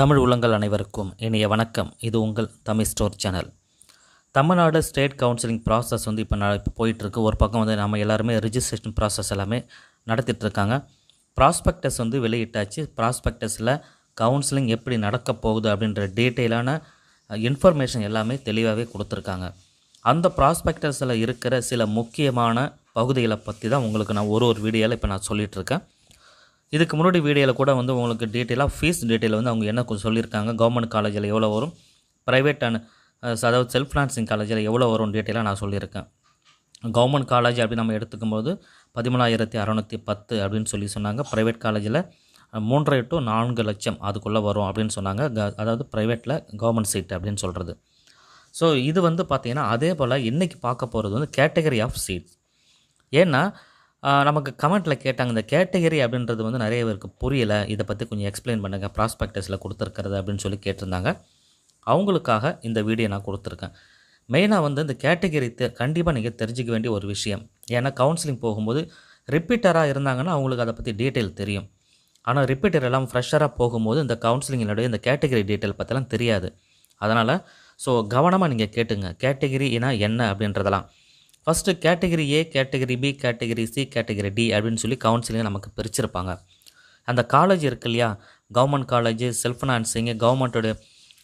தமிழ் உள்ளங்கள் அனைவருக்கும் இனிய வணக்கம். இது உங்கள் Tamil store channel. Tamil Nadu state counselling process வந்து இப்போ நான் இப்போ போயிட்டுருக்கு. ஒரு பக்கம் வந்து நம்ம எல்லாருமே ரிஜிஸ்ட்ரேஷன் ப்ராசஸ் எல்லாமே நடத்திட்டுருக்காங்க. ப்ராஸ்பெக்டஸ் வந்து வெளியிட்டாச்சு. ப்ராஸ்பெக்டஸில் கவுன்சிலிங் எப்படி நடக்க போகுது அப்படின்ற டீட்டெயிலான இன்ஃபர்மேஷன் எல்லாமே தெளிவாகவே கொடுத்துருக்காங்க. அந்த ப்ராஸ்பெக்டஸில் இருக்கிற சில முக்கியமான பகுதிகளை பற்றி தான் உங்களுக்கு நான் ஒரு ஒரு வீடியோவில் இப்போ நான் சொல்லிகிட்ருக்கேன் இதுக்கு முன்னாடி வீடியோவில் கூட வந்து உங்களுக்கு டீட்டெயிலாக ஃபீஸ் டீட்டெயில் வந்து அவங்க என்ன கொஞ்சம் சொல்லியிருக்காங்க கவர்மெண்ட் காலேஜில் எவ்வளோ வரும் ப்ரைவேட் அண்ட் அதாவது செல்ஃப் ஃபினான்சிங் காலேஜில் எவ்வளோ வரும் டீட்டெயிலாக நான் சொல்லியிருக்கேன். கவர்மெண்ட் காலேஜ் அப்படி நம்ம எடுத்துக்கும் போது பதிமூணாயிரத்தி அறநூற்றி பத்து அப்படின்னு சொல்லி சொன்னாங்க. ப்ரைவேட் காலேஜில் மூன்றரை டு நான்கு லட்சம் அதுக்குள்ளே வரும் அப்படின்னு சொன்னாங்க. க- அதாவது ப்ரைவேட்டில் கவர்மெண்ட் சீட் அப்படின்னு சொல்கிறது ஸோ இது வந்து பார்த்திங்கன்னா அதே போல் இன்றைக்கி பார்க்க போகிறது வந்து கேட்டகரி ஆஃப் சீட்ஸ் ஏன்னா நமக்கு கமெண்ட்டில் கேட்டாங்க இந்த கேட்டகரி அப்படின்றது வந்து நிறைய பேருக்கு புரியலை. இதை பற்றி கொஞ்சம் எக்ஸ்பிளைன் பண்ணுங்கள் ப்ராஸ்பெக்டஸில் கொடுத்துருக்கிறது அப்படின்னு சொல்லி கேட்டிருந்தாங்க. அவங்களுக்காக இந்த வீடியோ நான் கொடுத்துருக்கேன். மெயினாக வந்து இந்த கேட்டகரி தெ கண்டிப்பாக நீங்கள் தெரிஞ்சுக்க வேண்டிய ஒரு விஷயம். ஏன்னா கவுன்சிலிங் போகும்போது ரிப்பீட்டராக இருந்தாங்கன்னா அவங்களுக்கு அதை பற்றி டீட்டெயில் தெரியும். ஆனால் ரிப்பீட்டர் எல்லாம் ஃப்ரெஷராக போகும்போது இந்த கவுன்சிலிங்கினுடைய இந்த கேட்டகரி டீட்டெயில் பற்றிலாம் தெரியாது. அதனால் ஸோ கவனமாக நீங்கள் கேட்டுங்க. கேட்டகிரினா என்ன அப்படின்றதெல்லாம். First category A category B category C category D அப்படின்னு சொல்லி கவுன்சிலிங்கை நமக்கு பிரிச்சிருப்பாங்க. அந்த காலேஜ் இருக்கு இல்லையா? கவர்மெண்ட் காலேஜ் செல்ஃப் ஃபினான்சிங்கு கவர்மெண்ட்டோட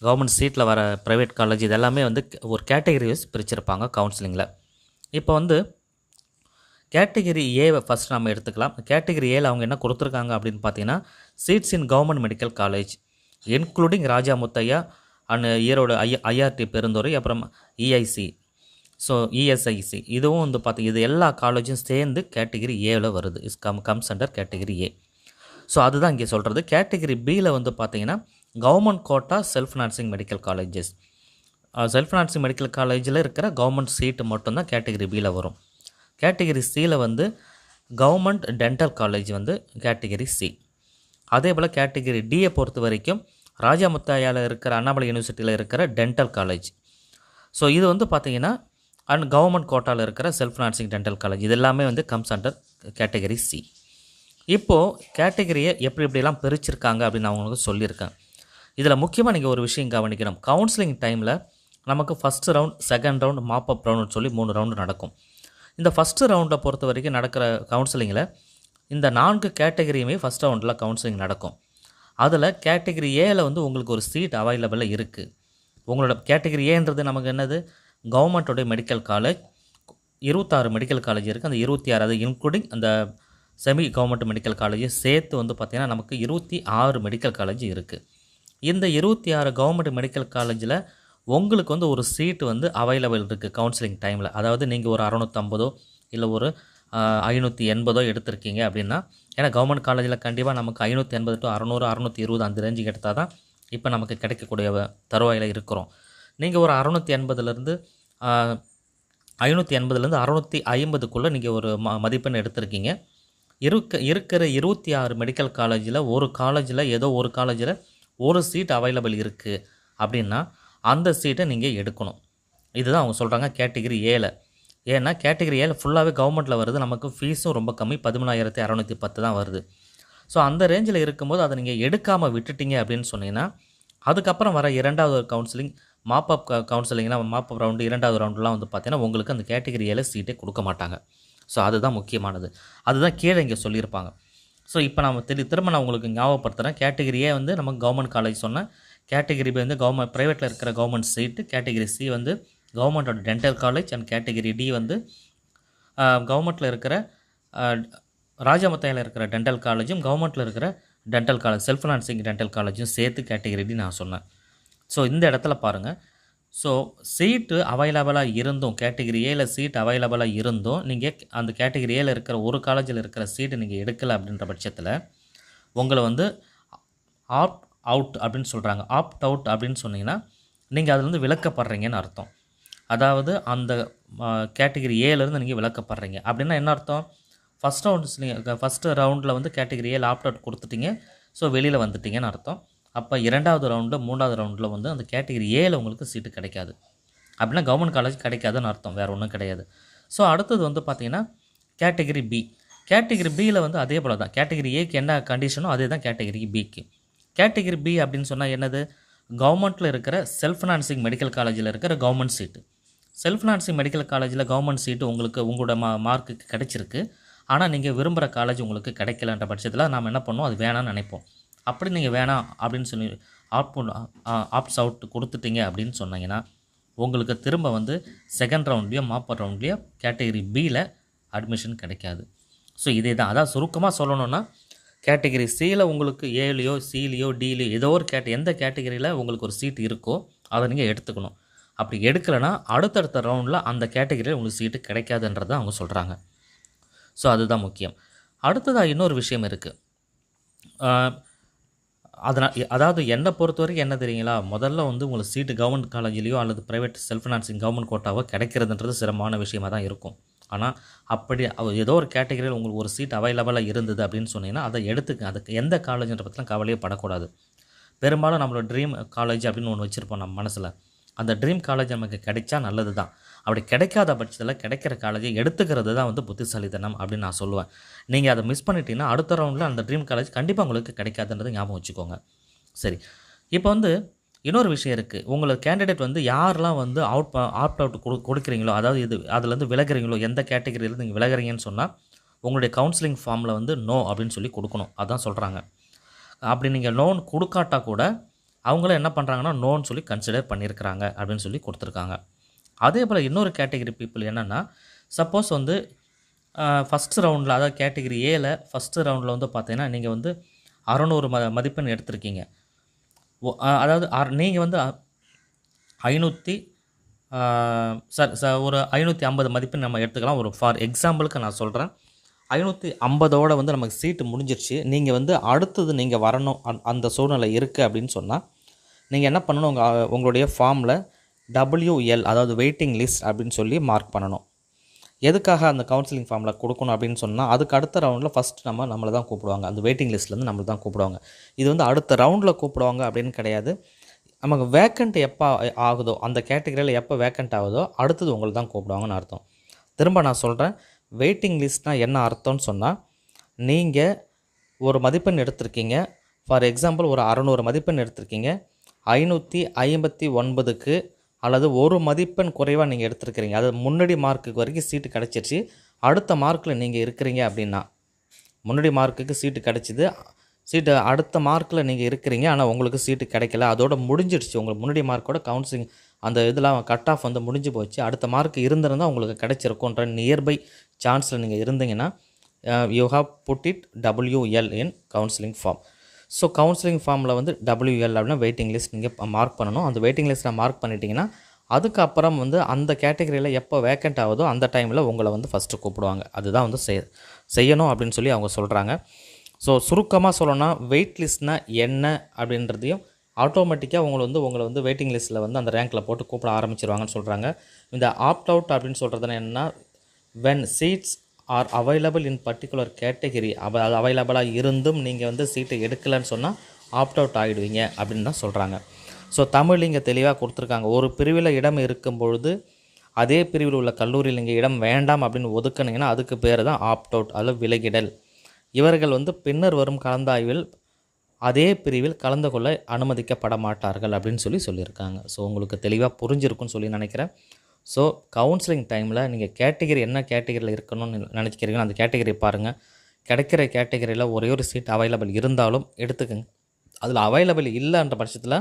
கவர்மெண்ட் சீட்டில் வர ப்ரைவேட் காலேஜ் இது எல்லாமே வந்து ஒரு கேட்டகரி வைஸ் பிரிச்சிருப்பாங்க கவுன்சிலிங்கில் இப்போ வந்து கேட்டகரி ஏவை ஃபஸ்ட் நம்ம எடுத்துக்கலாம். கேட்டகரி ஏல அவங்க என்ன கொடுத்துருக்காங்க அப்படின்னு பார்த்தீங்கன்னா seats in government medical college including Raja Muthiah and Erode I IRT Perundurai அப்புறம் இஐசி ஸோ இஎஸ்ஐசி இதுவும் வந்து பார்த்தி இது எல்லா காலேஜும் சேர்ந்து கேட்டகிரி ஏவில் வருது. Is come comes under category A so அதுதான் இங்கே சொல்கிறது கேட்டகிரி பியில் வந்து பார்த்தீங்கன்னா government quota self financing medical colleges self financing medical காலேஜில் இருக்கிற கவர்மெண்ட் சீட்டு மட்டும்தான் கேட்டகிரி பியில் வரும். கேட்டகிரி சியில் வந்து கவர்மெண்ட் டென்டல் காலேஜ் வந்து கேட்டகிரி சி அதே போல் கேட்டகிரி டியை பொறுத்த வரைக்கும் ராஜா முத்தாயாவில் இருக்கிற அண்ணாமலை யூனிவர்சிட்டியில் இருக்கிற டென்டல் காலேஜ் ஸோ இது வந்து பார்த்திங்கன்னா அண்ட் கவர்மெண்ட் கோட்டாவில் இருக்கிற செல்ஃப் ஃபினான்சிங் டென்டல் காலேஜ் இது எல்லாமே வந்து கம்ஸ் அண்டர் கேட்டகரி சி இப்போது கேட்டகரியை எப்படி எப்படிலாம் பிரிச்சிருக்காங்க அப்படின்னு நான் உங்களுக்கு சொல்லியிருக்கேன். இதில் முக்கியமாக நீங்கள் ஒரு விஷயம் கவனிக்கணும். கவுன்சிலிங் டைமில் நமக்கு first round second round mop up ரவுண்டுன்னு சொல்லி மூணு ரவுண்டு நடக்கும். இந்த ஃபஸ்ட்டு ரவுண்டை பொறுத்த வரைக்கும் நடக்கிற கவுன்சிலிங்கில் இந்த நான்கு கேட்டகரியுமே ஃபஸ்ட் ரவுண்டில் கவுன்சிலிங் நடக்கும். அதில் கேட்டகரி ஏல வந்து உங்களுக்கு ஒரு சீட் அவைலபிளாக இருக்குது உங்களோட கேட்டகரி ஏன்றது நமக்கு என்னது? கவர்மெண்ட்டோடைய மெடிக்கல் காலேஜ் இருபத்தாறு மெடிக்கல் காலேஜ் இருக்குது அந்த இருபத்தி ஆறு அது இன்க்ளூடிங் அந்த செமி கவர்மெண்ட் மெடிக்கல் காலேஜ் சேர்த்து வந்து பார்த்திங்கன்னா நமக்கு இருபத்தி ஆறு மெடிக்கல் காலேஜ் இருக்குது இந்த இருபத்தி ஆறு கவர்மெண்ட் மெடிக்கல் காலேஜில் உங்களுக்கு வந்து ஒரு சீட்டு வந்து அவைலபிள் இருக்குது கவுன்சிலிங் டைமில் அதாவது நீங்கள் ஒரு அறநூற்றம்பதோ இல்லை ஒரு ஐநூற்றி எண்பதோ எடுத்திருக்கீங்க அப்படின்னா ஏன்னா கவர்மெண்ட் காலேஜில் கண்டிப்பாக நமக்கு ஐநூற்றி எண்பது டு அறநூறு அறநூற்றி இருபது அந்த ரேஞ்சுக்கு எடுத்தால் தான் இப்போ நமக்கு கிடைக்கக்கூடிய தருவாயில் இருக்கிறோம். நீங்கள் ஒரு அறநூற்றி எண்பதுலேருந்து ஐநூற்றி எண்பதுலேருந்து அறநூற்றி ஐம்பதுக்குள்ளே நீங்கள் ஒரு ம மதிப்பெண் எடுத்திருக்கீங்க. இருக்க இருக்கிற இருபத்தி ஆறு மெடிக்கல் காலேஜில் ஒரு காலேஜில் ஏதோ ஒரு காலேஜில் ஒரு சீட் அவைலபிள் இருக்குது அப்படின்னா அந்த சீட்டை நீங்கள் எடுக்கணும். இதுதான் அவங்க சொல்கிறாங்க கேட்டகிரி ஏல ஏன்னா கேட்டகிரி ஏல ஃபுல்லாகவே கவர்மெண்ட்டில் வருது. நமக்கு ஃபீஸும் ரொம்ப கம்மி. பதிமூணாயிரத்தி அறநூற்றி பத்து தான் வருது. ஸோ அந்த ரேஞ்சில் இருக்கும்போது அதை நீங்கள் எடுக்காமல் விட்டுட்டீங்க அப்படின்னு சொன்னீங்கன்னா அதுக்கப்புறம் வர இரண்டாவது கவுன்சிலிங் மாப் அப் கவுன்சிலிங்னா மாப் அப் ரவுண்டு இரண்டாவது ரவுண்டுலாம் வந்து பார்த்தீங்கன்னா உங்களுக்கு அந்த கேட்டகிரியில் சீட்டே கொடுக்க மாட்டாங்க. ஸோ அதுதான் முக்கியமானது. அதுதான் கீழே இங்கே சொல்லியிருப்பாங்க. ஸோ இப்போ நம்ம திரு திரும்ப நான் உங்களுக்கு ஞாபகப்படுத்துகிறேன் கேட்டகிரியே வந்து நம்ம கவர்மெண்ட் காலேஜ் சொன்னேன் கேட்டகிரி வந்து கவர்மெண்ட் ப்ரைவேட்டில் இருக்கிற கவர்மெண்ட் சீட்டு கேட்டகிரி சி வந்து கவர்மெண்டோட dental college and category D வந்து கவர்மெண்ட்டில் இருக்கிற ராஜமத்தையில் இருக்கிற டென்டல் காலேஜும் கவர்மெண்ட்டில் இருக்கிற dental college self financing dental காலேஜும் சேர்த்து கேட்டகிரி டி நான் சொன்னேன். ஸோ இந்த இடத்துல பாருங்கள் ஸோ சீட்டு அவைலபிளாக இருந்தும் கேட்டகிரி ஏல சீட் அவைலபிளாக இருந்தும் நீங்கள் அந்த கேட்டகிரி ஏல இருக்கிற ஒரு காலேஜில் இருக்கிற சீட்டு நீங்கள் எடுக்கலை அப்படின்ற பட்சத்தில் உங்களை வந்து ஆப்ட் அவுட் அப்படின்னு சொல்கிறாங்க ஆப்ட் அவுட் அப்படின்னு சொன்னீங்கன்னா நீங்கள் அதுலேருந்து விளக்கப்படுறீங்கன்னு அர்த்தம். அதாவது அந்த கேட்டகிரி ஏலேருந்து நீங்கள் விளக்கப்படுறீங்க அப்படின்னா என்ன அர்த்தம்? ஃபஸ்ட் ரவுண்ட்ஸ் நீங்கள் ஃபஸ்ட்டு ரவுண்டில் வந்து கேட்டகிரி ஏல ஆப்ட் அவுட் கொடுத்துட்டீங்க. ஸோ வெளியில் வந்துட்டீங்கன்னு அர்த்தம். அப்போ இரண்டாவது ரவுண்டில் மூணாவது ரவுண்டில் வந்து அந்த கேட்டகரி ஏயில் உங்களுக்கு சீட்டு கிடைக்காது. அப்படின்னா கவர்மெண்ட் காலேஜ் கிடைக்காதுன்னு அர்த்தம் வேறு ஒன்றும் கிடையாது. ஸோ அடுத்தது வந்து பார்த்தீங்கன்னா கேட்டகரி பி கேட்டகரி பியில் வந்து அதே போல் தான். கேட்டகரி ஏக்கு என்ன கண்டிஷனோ அதே தான் கேட்டகரி பிக்கு கேட்டகரி பி அப்படின்னு சொன்னால் என்னது? கவர்மெண்ட்டில் இருக்கிற செல்ஃப் ஃபினான்சிங் மெடிக்கல் காலேஜில் இருக்கிற government seat self financing medical காலேஜில் கவர்மெண்ட் சீட்டு உங்களுக்கு உங்களோட மா மார்க்குக்கு கிடைச்சிருக்கு. ஆனால் நீங்கள் விரும்புகிற காலேஜ் உங்களுக்கு கிடைக்கலன்ற பட்சத்தில் நாம் என்ன பண்ணுவோம்? அது வேணாம்னு நினைப்போம். அப்படி நீங்கள் வேணாம் அப்படின்னு சொல்லி ஆப் ஆப்ஸ் அவுட் கொடுத்துட்டீங்க அப்படின்னு சொன்னீங்கன்னா உங்களுக்கு திரும்ப வந்து செகண்ட் ரவுண்ட்லேயோ மாப்பர் ரவுண்ட்லேயோ கேட்டகரி பியில் அட்மிஷன் கிடைக்காது. ஸோ இதே தான் அதான் சுருக்கமாக சொல்லணும்னா கேட்டகரி சியில் உங்களுக்கு ஏலையோ சிலையோ டிலையோ ஏதோ ஒரு கேட்ட எந்த கேட்டகரியில் உங்களுக்கு ஒரு சீட் இருக்கோ அதை நீங்கள் எடுத்துக்கணும். அப்படி எடுக்கலைன்னா அடுத்தடுத்த ரவுண்டில் அந்த கேட்டகரியில் உங்களுக்கு சீட்டு கிடைக்காதுன்றதை அவங்க சொல்கிறாங்க ஸோ அதுதான் முக்கியம். அடுத்ததாக இன்னொரு விஷயம் இருக்குது அதனால் அதாவது என்னை பொறுத்த வரைக்கும் என்ன தெரியுங்களா? முதல்ல வந்து உங்களுக்கு சீட்டு கவர்மெண்ட் காலேஜ்லேயோ அல்லது ப்ரைவேட் செல்ஃப் ஃபினான்சிங் கவர்மெண்ட் கோட்டாவோ கிடைக்கிறதுன்றது சிரமமான விஷயமாக தான் இருக்கும். ஆனால் அப்படி ஏதோ ஒரு கேட்டகரியில் உங்களுக்கு ஒரு சீட் அவைலபிளாக இருந்தது அப்படின்னு சொன்னீங்கன்னா அதை எடுத்துக்க அதுக்கு எந்த காலேஜ்ன்ற பற்றிலாம் கவலையே படக்கூடாது. பெரும்பாலும் நம்மளோட ட்ரீம் காலேஜ் அப்படின்னு ஒன்று வச்சுருப்போம் நம்ம மனசில். அந்த ட்ரீம் காலேஜ் நமக்கு கிடைச்சா நல்லது தான் அப்படி கிடைக்காத பட்சத்தில் கிடைக்கிற காலேஜை எடுத்துக்கிறது தான் வந்து புத்திசாலித்தனம் அப்படின்னு நான் சொல்லுவேன். நீங்கள் அதை மிஸ் பண்ணிட்டீங்கன்னா அடுத்த ரவுண்டில் அந்த ட்ரீம் காலேஜ் கண்டிப்பாக உங்களுக்கு கிடைக்காதுன்றதை ஞாபகம் வச்சுக்கோங்க. சரி. இப்போ வந்து இன்னொரு விஷயம் இருக்குது உங்களை கேண்டிடேட் வந்து யாரெல்லாம் வந்து அவுட் ஆப்ட் அவுட் கொடு கொடுக்குறீங்களோ அதாவது இது அதுலேருந்து விலகுறீங்களோ எந்த கேட்டகரியிலேருந்து நீங்கள் விலகுறீங்கன்னு சொன்னால் உங்களுடைய கவுன்சிலிங் ஃபார்மில் வந்து நோ அப்படின்னு சொல்லி கொடுக்கணும். அதான் சொல்கிறாங்க அப்படி நீங்கள் லோன் கொடுக்காட்டா கூட அவங்களும் என்ன பண்ணுறாங்கன்னா நோன்னு சொல்லி கன்சிடர் பண்ணியிருக்கிறாங்க அப்படின்னு சொல்லி கொடுத்துருக்காங்க. அதே போல் இன்னொரு கேட்டகரி பீப்புள் என்னென்னா சப்போஸ் வந்து ஃபஸ்ட் ரவுண்டில் அதாவது கேட்டகரி ஏல ஃபஸ்ட்டு ரவுண்டில் வந்து பார்த்தீங்கன்னா நீங்கள் வந்து அறநூறு ம மதிப்பெண் எடுத்திருக்கீங்க. அதாவது அ- அதாவது நீங்கள் வந்து ஐநூற்றி சார் சார் ஒரு ஐநூற்றி ஐம்பது மதிப்பெண் நம்ம எடுத்துக்கலாம். ஒரு ஃபார் எக்ஸாம்பிளுக்கு நான் சொல்கிறேன் ஐநூற்றி ஐம்பதோட வந்து நமக்கு சீட்டு முடிஞ்சிருச்சு. நீங்கள் வந்து அடுத்தது நீங்கள் வரணும் அந்- அந்த சூழ்நிலை இருக்குது அப்படின்னு சொன்னால் நீங்கள் என்ன பண்ணணும்? உங்கள் உங்களுடைய ஃபார்மில் டபிள்யூஎல் அதாவது வெயிட்டிங் லிஸ்ட் அப்படின்னு சொல்லி மார்க் பண்ணணும். எதுக்காக அந்த கவுன்சிலிங் ஃபார்மில் கொடுக்கணும் அப்படின்னு சொன்னால் அதுக்கு அடுத்த ரவுண்டில் ஃபஸ்ட் நம்ம நம்மளை தான் கூப்பிடுவாங்க. அந்த வெயிட்டிங் லிஸ்ட்லேருந்து நம்மளை தான் கூப்பிடுவாங்க. இது வந்து அடுத்த ரவுண்டில் கூப்பிடுவாங்க அப்படின்னு கிடையாது. நமக்கு வேக்கண்ட் எப்போ ஆகுதோ அந்த கேட்டகரியில் எப்போ வேக்கண்ட் ஆகுதோ அடுத்தது உங்களை தான் கூப்பிடுவாங்கன்னு அர்த்தம். திரும்ப நான் சொல்கிறேன் வெயிட்டிங் லிஸ்ட்னால் என்ன அர்த்தம்னு சொன்னால் நீங்கள் ஒரு மதிப்பெண் எடுத்திருக்கீங்க. ஃபார் எக்ஸாம்பிள் ஒரு அறநூறு மதிப்பெண் எடுத்திருக்கீங்க. ஐநூற்றி ஐம்பத்தி ஒன்பதுக்கு அல்லது ஒரு மதிப்பெண் குறைவாக நீங்கள் எடுத்திருக்கிறீங்க. அது முன்னாடி மார்க்குக்கு வரைக்கும் சீட்டு கிடச்சிருச்சு. அடுத்த மார்க்கில் நீங்கள் இருக்கிறீங்க அப்படின்னா முன்னாடி மார்க்குக்கு சீட்டு கிடச்சிது. சீட்டு அடுத்த மார்க்கில் நீங்கள் இருக்கிறீங்க. ஆனால் உங்களுக்கு சீட்டு கிடைக்கல. அதோட முடிஞ்சிடுச்சு. உங்களுக்கு முன்னாடி மார்க்கோட கவுன்சிலிங் அந்த இதெல்லாம் கட் ஆஃப் வந்து முடிஞ்சு போச்சு. அடுத்த மார்க் இருந்திருந்தால் உங்களுக்கு கிடைச்சிருக்குன்ற நியர்பை சான்ஸில் நீங்கள் இருந்தீங்கன்னா you have put it WL in counselling form so counselling ஃபார்மில் வந்து டபிள்யூஎல் அப்படின்னா வெயிட்டிங் லிஸ்ட் நீங்கள் மார்க் பண்ணணும். அந்த வெயிட்டிங் லிஸ்ட்டில் மார்க் பண்ணிட்டீங்கன்னா அதுக்கப்புறம் வந்து அந்த கேட்டகரியில் எப்போ வேக்கண்ட் ஆகுதோ அந்த டைமில் உங்களை வந்து ஃபஸ்ட்டு கூப்பிடுவாங்க. அதுதான் வந்து செய் செய்யணும் அப்படின்னு சொல்லி அவங்க சொல்கிறாங்க ஸோ சுருக்கமாக சொல்லணும்னா வெயிட் லிஸ்ட்னா என்ன அப்படின்றதையும் ஆட்டோமேட்டிக்காக உங்களை வந்து உங்களை வந்து வெயிட்டிங் லிஸ்ட்டில் வந்து அந்த ரேங்க்கில் போட்டு கூப்பிட ஆரம்பிச்சிருவாங்கன்னு சொல்கிறாங்க இந்த ஆப்ட் அவுட் அப்படின்னு சொல்கிறதுனா என்னன்னா when seats are available in particular category அவ அது அவைலபிளாக இருந்தும் நீங்கள் வந்து சீட்டை எடுக்கலைன்னு சொன்னால் ஆப்ட் அவுட் ஆகிடுவீங்க அப்படின்னு தான் சொல்கிறாங்க ஸோ தமிழ் இங்கே தெளிவாக கொடுத்துருக்காங்க. ஒரு பிரிவில் இடம் இருக்கும் பொழுது அதே பிரிவில் உள்ள கல்லூரியில் இங்கே இடம் வேண்டாம் அப்படின்னு ஒதுக்குனீங்கன்னா அதுக்கு பேர் தான் ஆப்ட் அவுட் அல்லது விலகிடல். இவர்கள் வந்து பின்னர் வரும் கலந்தாய்வில் அதே பிரிவில் கலந்து கொள்ள அனுமதிக்கப்பட மாட்டார்கள் அப்படின்னு சொல்லி சொல்லியிருக்காங்க. ஸோ உங்களுக்கு தெளிவாக புரிஞ்சிருக்குன்னு சொல்லி நினைக்கிறேன். ஸோ கவுன்சிலிங் டைமில் நீங்கள் கேட்டகரி என்ன கேட்டகரியில் இருக்கணும்னு நினச்சிக்கிறீங்களோ அந்த கேட்டகரி பாருங்கள் கிடைக்கிற கேட்டகரியில் ஒரே ஒரு சீட் அவைலபிள் இருந்தாலும் எடுத்துக்கோங்க. அதில் அவைலபிள் இல்லைன்ற பட்சத்தில்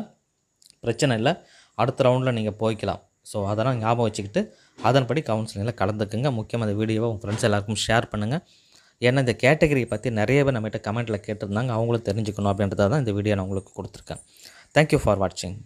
பிரச்சனை இல்லை. அடுத்த ரவுண்டில் நீங்கள் போய்க்கலாம். ஸோ அதெல்லாம் ஞாபகம் வச்சுக்கிட்டு அதன்படி கவுன்சிலிங்கில் கலந்துக்குங்க. முக்கியமாக அந்த வீடியோவை உங்கள் ஃப்ரெண்ட்ஸ் எல்லாருக்கும் ஷேர் பண்ணுங்கள் ஏன்னா இந்த கேட்டகரியை பற்றி நிறைய பேர் நம்மகிட்ட கமெண்ட்டில் கேட்டிருந்தாங்க. அவங்களும் தெரிஞ்சுக்கணும் அப்படின்றத தான் இந்த வீடியோ நான் உங்களுக்கு கொடுத்துருக்கேன். தேங்க்யூ ஃபார் வாட்சிங்